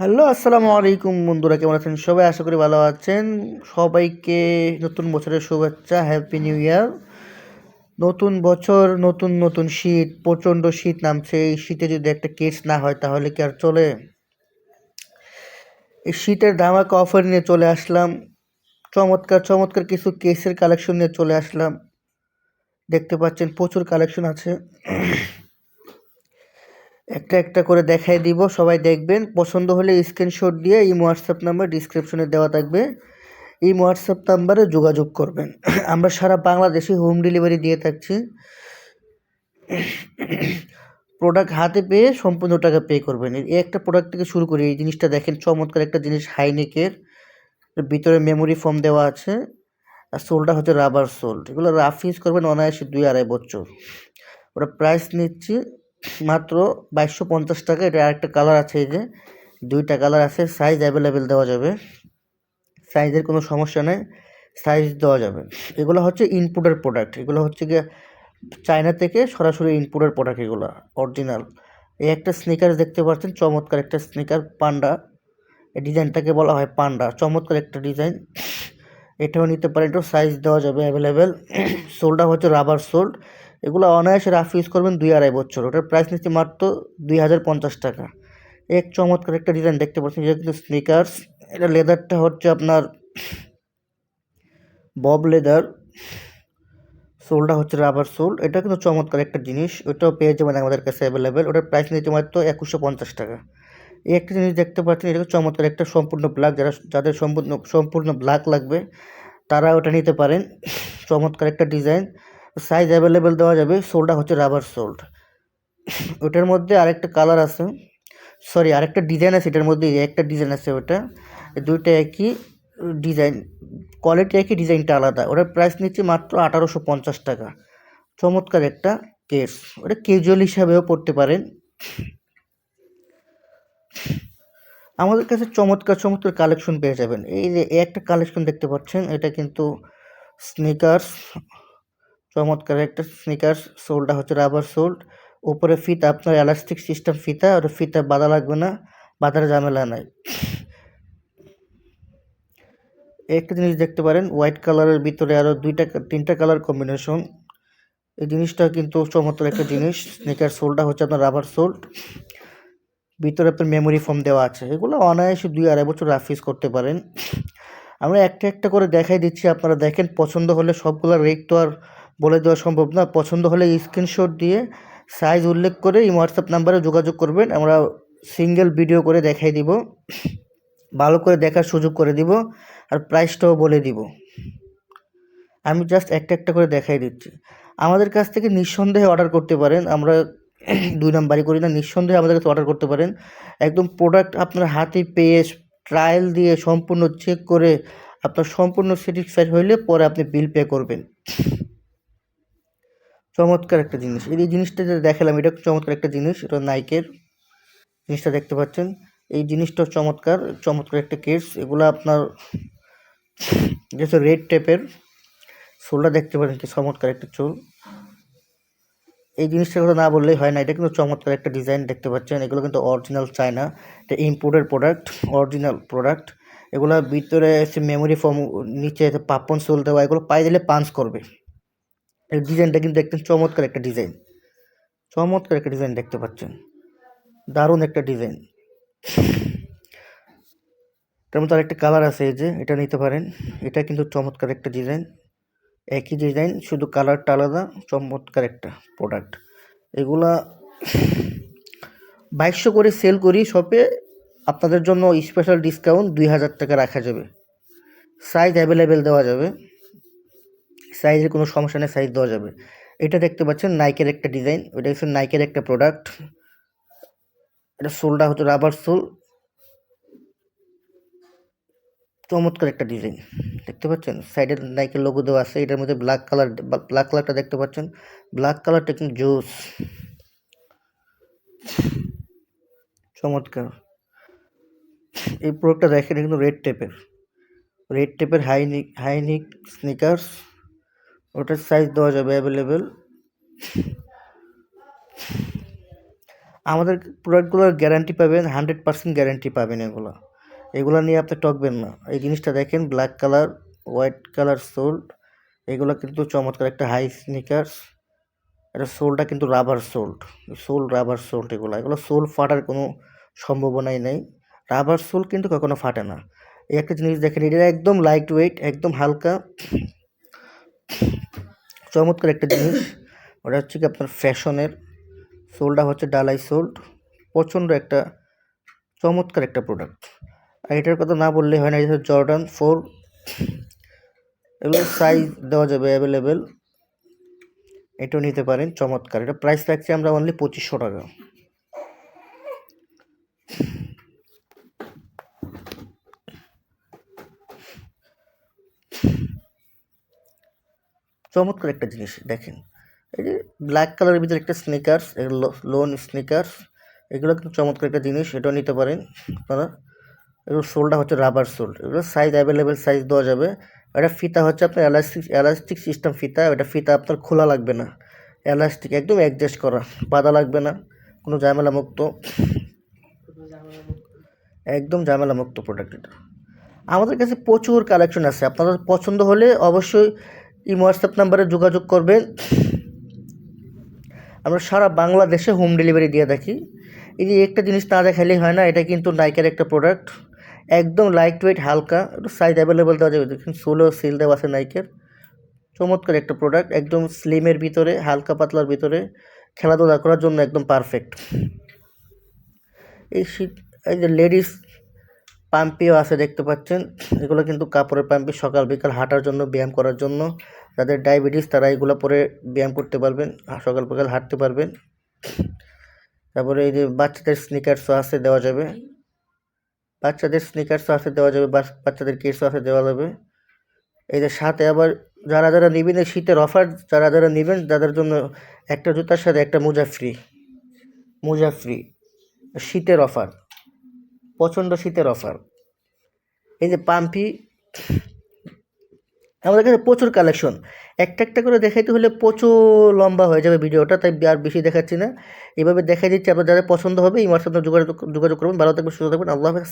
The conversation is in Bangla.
হ্যালো, আসসালামু আলাইকুম বন্ধুরা, কেমন আছেন সবাই? আশা করি ভালো আছেন। সবাইকে নতুন বছরের শুভেচ্ছা হ্যাপি নিউ ইয়ার নতুন বছর, নতুন নতুন শীত, প্রচণ্ড শীত নামছে। এই শীতে যদি একটা কেস না হয়, তাহলে কি আর চলে? এই শীতের ধামাকা অফার নিয়ে চলে আসলাম। চমৎকার চমৎকার কিছু কেসের কালেকশন নিয়ে চলে আসলাম। দেখতে পাচ্ছেন প্রচুর কালেকশন আছে। একটা একটা করে দেখাই দিব, সবাই দেখবেন। পছন্দ হলে স্ক্রিনশট দিয়ে এই হোয়াটসঅ্যাপ নাম্বার ডিসক্রিপশনে দেওয়া থাকবে। এই হোয়াটসঅ্যাপ নাম্বারে যোগাযোগ করবেন। আমরা সারা বাংলাদেশে হোম ডেলিভারি দিয়ে থাকছি। প্রোডাক্ট হাতে পেয়ে সম্পূর্ণ টাকা পে করবেন। এই একটা প্রোডাক্ট থেকে শুরু করি। এই জিনিসটা দেখেন, চমৎকার একটা জিনিস হাইনেকের ভিতরে মেমোরি ফোম দেওয়া আছে। আর সোলটা হচ্ছে রাবার সোল এগুলো রাফ ইউজ করবেন অনায়াসে দুই আড়াই বছর। ওটা প্রাইস নিচ্ছি। মাত্র বাইশশো পঞ্চাশ টাকা। এটা আরেকটা কালার আছে এই যে। দুইটা কালার আছে সাইজ অ্যাভেলেবেল দেওয়া যাবে। সাইজের কোনো সমস্যা নেই সাইজ দেওয়া যাবে। এগুলো হচ্ছে ইনপুটের প্রোডাক্ট এগুলো হচ্ছে গিয়ে চায়না থেকে সরাসরি ইনপুটের প্রোডাক্ট এগুলো অরিজিনাল এই একটা স্নিকার দেখতে পাচ্ছেন, চমৎকার একটা স্নিকার পান্ডা। এই ডিজাইনটাকে বলা হয় পান্ডা। চমৎকার একটা ডিজাইন। এটাও নিতে পারেন, এটাও সাইজ দেওয়া যাবে অ্যাভেলেবেল সোলটা হচ্ছে রাবার সোল্ড এগুলো অনায়াসে রাফ ইউজ করবেন দুই আড়াই বছর। ওটার প্রাইস নিচ্ছে মাত্র দুই হাজার পঞ্চাশ টাকা। এক চমৎকার একটা ডিজাইন দেখতে পাচ্ছেন, এটা কিন্তু স্নিকার্স এটা লেদারটা হচ্ছে আপনার বব লেদার সোলটা হচ্ছে রাবার সোল এটা কিন্তু চমৎকার একটা জিনিস, ওটাও পেয়ে যাবেন আমাদের কাছে অ্যাভেলেবেল ওটার প্রাইস নিচ্ছে মাত্র একুশশো পঞ্চাশ টাকা। এই একটা জিনিস দেখতে পাচ্ছেন, এটা চমৎকার একটা সম্পূর্ণ ব্ল্যাক যারা, যাদের সম্পূর্ণ সম্পূর্ণ ব্ল্যাক লাগবে তারা ওটা নিতে পারেন। চমৎকার একটা ডিজাইন সাইজ অ্যাভেলেবেল দেওয়া যাবে সোলটা হচ্ছে রাবার সোল্ড ওটার মধ্যে আরেকটা কালার আছে সরি আরেকটা ডিজাইন আছে এটার মধ্যে একটা ডিজাইন আছে ওটা দুইটা একই ডিজাইন কোয়ালিটি একই ডিজাইনটা আলাদা। ওটার প্রাইস নিচ্ছে মাত্র আঠারোশো পঞ্চাশ টাকা। চমৎকার একটা কেস ওটা ক্যাজুয়াল হিসাবেও পড়তে পারেন। আমাদের কাছে চমৎকার চমৎকার কালেকশন পেয়ে যাবেন। এই যে একটা কালেকশন দেখতে পাচ্ছেন, এটা কিন্তু স্নিকার্স চমৎকার একটা স্নিকার সোলটা হচ্ছে রাবার সোল্ড উপরে ফিতা, আপনার এলাস্টিক সিস্টেম ফিতা, আর ফিতা বাধা লাগবে না, বাধার ঝামেলা নাই। একটা জিনিস দেখতে পারেন হোয়াইট কালারের ভিতরে আরও দুইটা, তিনটা কালার কম্বিনেশন এই জিনিসটা কিন্তু চমৎকার একটা জিনিস স্নিকার সোলটা হচ্ছে আপনার রাবার সোল্ড ভিতরে আপনার মেমোরি ফোম দেওয়া আছে, এগুলো অনায়াসে দুই আড়াই বছর রাফিস করতে পারেন। আমরা একটা একটা করে দেখাই দিচ্ছি, আপনারা দেখেন, পছন্দ হলে সবগুলো রেট তো আর বলে দেওয়া সম্ভব না। পছন্দ হলে স্ক্রিনশট দিয়ে সাইজ উল্লেখ করে এই হোয়াটসঅ্যাপ নাম্বারে যোগাযোগ করবেন। আমরা সিঙ্গেল ভিডিও করে দেখাই দিব। ভালো করে দেখার সুযোগ করে দিব। আর প্রাইসটাও বলে দিব। আমি জাস্ট একটা একটা করে দেখাই দিচ্ছি। আমাদের কাছ থেকে নিঃসন্দেহে অর্ডার করতে পারেন। আমরা দুই নাম্বারই করি না। নিঃসন্দেহে আমাদের কাছে অর্ডার করতে পারেন। একদম প্রোডাক্ট আপনার হাতে পেয়ে ট্রায়াল দিয়ে সম্পূর্ণ চেক করে আপনার সম্পূর্ণ স্যাটিসফাইড হইলে পরে আপনি বিল পে করবেন। চমৎকার একটা জিনিস। এই জিনিসটা যে দেখালাম, এটা চমৎকার একটা জিনিস, এটা নাইকের জিনিসটা দেখতে পাচ্ছেন। এই জিনিসটা চমৎকার চমৎকার একটা কেস এগুলো আপনার যেহেতু রেড টেপের চুলটা দেখতে পাচ্ছেন কি চমৎকার একটা চুল। এই জিনিসটার কথা না বললেই হয় না, এটা কিন্তু চমৎকার একটা ডিজাইন দেখতে পাচ্ছেন। এগুলো কিন্তু অরিজিনাল চায়না, এটা ইম্পোর্টেড প্রোডাক্ট, অরিজিনাল প্রোডাক্ট। এগুলো ভিতরে এসে মেমোরি ফর্ম, নিচে পাপন সোল দেওয়া, এগুলো পায়ে দিলে পাঞ্চ করবে। এই ডিজাইনটা কিন্তু একদম চমৎকার একটা ডিজাইন। চমৎকার একটা ডিজাইন দেখতে পাচ্ছেন। দারুণ একটা ডিজাইন। এটার মধ্যে আরেকটা কালার আছে এই যে, এটা নিতে পারেন। এটা কিন্তু চমৎকার একটা ডিজাইন। একই ডিজাইন, শুধু কালারটা আলাদা, চমৎকার একটা প্রোডাক্ট এগুলা বাইশশো করে সেল করি শপে আপনাদের জন্য স্পেশাল ডিসকাউন্ট দুই হাজার টাকা রাখা যাবে। সাইজ অ্যাভেলেবেল দেওয়া যাবে। সাইজের কোনো সমস্যা নেই, সাইজ দেওয়া যাবে। এটা দেখতে পাচ্ছেন নাইকের একটা ডিজাইন ওইটা হচ্ছে নাইকের একটা প্রোডাক্ট এটা সোলটা হচ্ছে রাবার সোল। চমৎকার একটা ডিজাইন, দেখতে পাচ্ছেন? সাইডে নাইকের লোগো দেওয়া আছে, এটার মধ্যে ব্ল্যাক কালার ব্ল্যাক কালারটা দেখতে পাচ্ছেন। ব্ল্যাক কালারটা কিন্তু জুস চমৎকার। এই প্রোডাক্টটা দেখেন কিন্তু রেড টেপের red টেপের high neck high neck sneakers ওটার সাইজ দেওয়া যাবে অ্যাভেলেবেল আমাদের প্রোডাক্টগুলোর গ্যারান্টি পাবেন হান্ড্রেড পার্সেন্ট গ্যারান্টি পাবেন এগুলো। এগুলো নিয়ে আপনি টকবেন না। এই জিনিসটা দেখেন black colour white colour soled এগুলো কিন্তু চমৎকার একটা হাই স্নিকার্স এটা সোলটা কিন্তু rubber soled sole rubber soled এগুলো। এগুলো সোল ফাটার কোনো সম্ভাবনাই নেই। রাবার সোল কিন্তু কখনো ফাটে না। এই একটা জিনিস দেখেন, এটা একদম লাইট ওয়েট একদম হালকা। চমৎকার একটা জিনিস, ওটা হচ্ছে কি আপনার ফ্যাশনের, সোলটা হচ্ছে ডালাই সোল্ড প্রচণ্ড একটা চমৎকার একটা প্রোডাক্ট আর এটার কথা না বললে হয় না, এটা জর্ডান ফোর এগুলো সাইজ দেওয়া যাবে অ্যাভেলেবেল এটাও নিতে পারেন, চমৎকার। এটা প্রাইস রাখছি আমরা অনলি পঁচিশশো টাকা। চমৎকার একটা জিনিস, দেখেন। এই যে ব্ল্যাক কালারের ভিতরে একটা স্নিকার্স লোন স্নিকার্স এগুলো কিন্তু চমৎকার একটা জিনিস, এটাও নিতে পারেন আপনারা। এগুলো সোলটা হচ্ছে রাবার সোল এগুলো সাইজ অ্যাভেলেবেল সাইজ দেওয়া যাবে। এটা ফিতা হচ্ছে আপনার এলাস্টিক এলাস্টিক সিস্টেম ফিতা, এটা ফিতা আপনার খোলা লাগবে না। এলাস্টিক একদম অ্যাডজাস্ট করা, বাধা লাগবে না, কোনো ঝামেলা মুক্ত একদম ঝামেলা মুক্ত প্রোডাক্ট এটা। আমাদের কাছে প্রচুর কালেকশন আছে, আপনাদের পছন্দ হলে অবশ্যই এই হোয়াটসঅ্যাপ নাম্বারে যোগাযোগ করবেন। আমরা সারা বাংলাদেশে হোম ডেলিভারি দিয়ে থাকি। এই যে একটা জিনিস না দেখালেই হয় না, এটা কিন্তু নাইকের একটা প্রোডাক্ট একদম লাইট ওয়েট হালকা, একটু সাইজ অ্যাভেলেবেল দেওয়া যাবে। দেখুন সোলো সিল দেওয়া আছে নাইকের চমৎকার একটা প্রোডাক্ট একদম স্লিমের ভিতরে, হালকা পাতলার ভিতরে। খেলাধুলা করার জন্য একদম পারফেক্ট এই শীত, এই যে লেডিস পাম্পিও আছে, দেখতে পাচ্ছেন। এগুলো কিন্তু কাপড়ের পাম্পি সকাল বিকাল হাঁটার জন্য, ব্যায়াম করার জন্য। যাদের ডায়াবেটিস, তারা এগুলো পরে ব্যায়াম করতে পারবেন, সকাল বিকাল হাঁটতে পারবেন। তারপরে এই যে বাচ্চাদের স্নিকার্সও আছে, দেওয়া যাবে। বাচ্চাদের স্নিকার্সও আছে, দেওয়া যাবে। বাচ- বাচ্চাদের কেসও আছে, দেওয়া যাবে। এই যে সাথে আবার যারা যারা নেবেন, এই শীতের অফার যারা যারা নেবেন তাদের জন্য একটা জুতার সাথে একটা মোজা ফ্রি মোজা ফ্রি শীতের অফার প্রচণ্ড শীতের অফার এই যে পাম্পি, আমাদের কাছে প্রচুর কালেকশন একটা একটা করে দেখাইতে হলে প্রচুর লম্বা হয়ে যাবে ভিডিওটা, তাই আর বেশি দেখাচ্ছি না। এভাবে দেখাই দিচ্ছি, আপনার যাদের পছন্দ হবে এই হোয়াটসঅ্যাপে যোগাযোগ যোগাযোগ করবেন। ভালো থাকবেন, সুস্থ থাকবেন। আল্লাহ হাফেজ